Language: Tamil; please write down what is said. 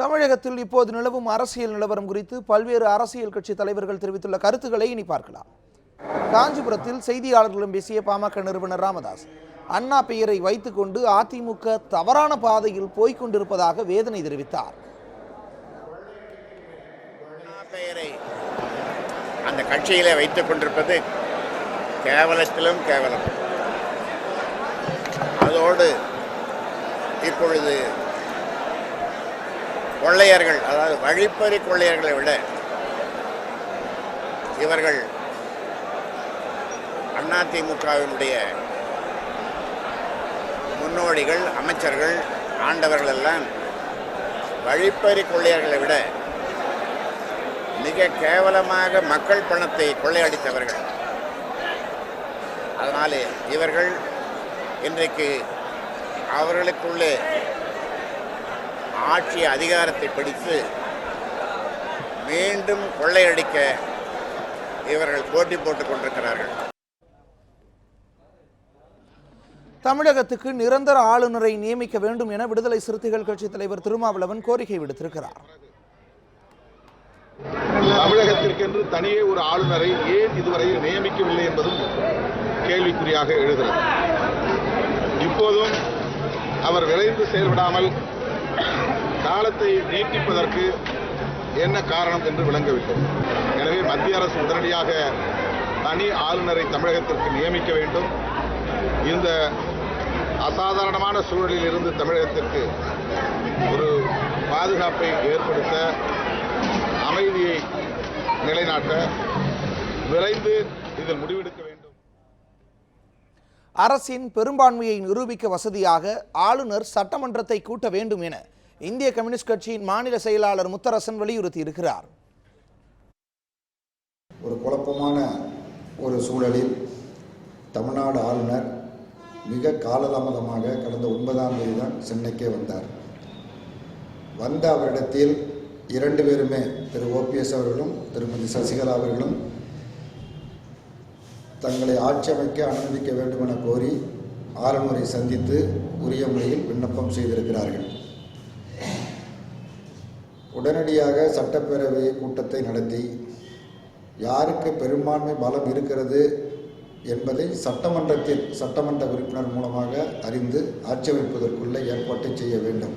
தமிழகத்தில் இப்போது நிலவும் அரசியல் நிலவரம் குறித்து பல்வேறு அரசியல் கட்சி தலைவர்கள் தெரிவித்துள்ள கருத்துக்களை இனி பார்க்கலாம். காஞ்சிபுரத்தில் செய்தியாளர்களிடம் பேசிய பாமக நிறுவனர் ராமதாஸ் அண்ணா பெயரை வைத்துக்கொண்டு அதிமுக தவறான பாதையில் போய்கொண்டிருப்பதாக வேதனை தெரிவித்தார். பெயரை அந்த கட்சியில வைத்துக் கொண்டிருப்பது கேவலத்திலும் கேவலம். அதோடு இப்பொழுது கொள்ளையர்கள் அதாவது வழிப்பறி கொள்ளையர்களை விட இவர்கள் அதிமுகவினுடைய முன்னோடிகள் அமைச்சர்கள் ஆண்டவர்கள் எல்லாம் வழிப்பறி கொள்ளையர்களை விட மிக கேவலமாக மக்கள் பணத்தை கொள்ளையடித்தவர்கள். அதனாலே இவர்கள் இன்றைக்கு அவர்களுக்குள்ளே ஆட்சி அதிகாரத்தை பிடித்து மீண்டும் கொள்ளையடிக்க இவர்கள் போட்டி போட்டுக் கொண்டிருக்கிறார்கள். தமிழகத்துக்கு நிரந்தர ஆளுநரை நியமிக்க வேண்டும் என விடுதலை சிறுத்தைகள் கட்சி தலைவர் திருமாவளவன் கோரிக்கை விடுத்திருக்கிறார். தமிழகத்திற்கென்று தனியே ஒரு ஆளுநரை ஏன் இதுவரையில் நியமிக்கவில்லை என்பதும் கேள்விக்குறியாக எழுகிறது. இப்போதும் அவர் விரைந்து செயல்படாமல் காலத்தை நீட்டிப்பதற்கு என்ன காரணம் என்று விளங்கவில்லை. எனவே மத்திய அரசு உடனடியாக தனி ஆளுநரை தமிழகத்திற்கு நியமிக்க வேண்டும். இந்த அசாதாரணமான சூழலில் இருந்து தமிழகத்திற்கு ஒரு பாதுகாப்பை ஏற்படுத்த அமைதியை நிலைநாட்ட விரைந்து இதில் முடிவெடுக்க வேண்டும். அரசின் பெரும்பான்மையை நிரூபிக்க வசதியாக ஆளுநர் சட்டமன்றத்தை கூட்ட வேண்டும் என இந்திய கம்யூனிஸ்ட் கட்சியின் மாநில செயலாளர் முத்தரசன் வலியுறுத்தி இருக்கிறார் ஒரு குழப்பமான ஒரு சூழலில் தமிழ்நாடு ஆளுநர் மிக காலதாமதமாக கடந்த ஒன்பதாம் தேதி தான் சென்னைக்கே வந்தார். வந்த அவரிடத்தில் இரண்டு பேருமே திரு ஓபிஎஸ் அவர்களும் திருமதி சசிகலா அவர்களும் தங்களை ஆட்சி அமைக்க அனுமதிக்க வேண்டும் என கோரி ஆளுநரை சந்தித்து உரிய முறையில் விண்ணப்பம் செய்திருக்கிறார்கள். உடனடியாக சட்டப்பேரவை கூட்டத்தை நடத்தி யாருக்கு பெரும்பான்மை பலம் இருக்கிறது என்பதை சட்டமன்றத்தில் சட்டமன்ற உறுப்பினர் மூலமாக அறிந்து ஆட்சி ஏற்பாட்டை செய்ய வேண்டும்.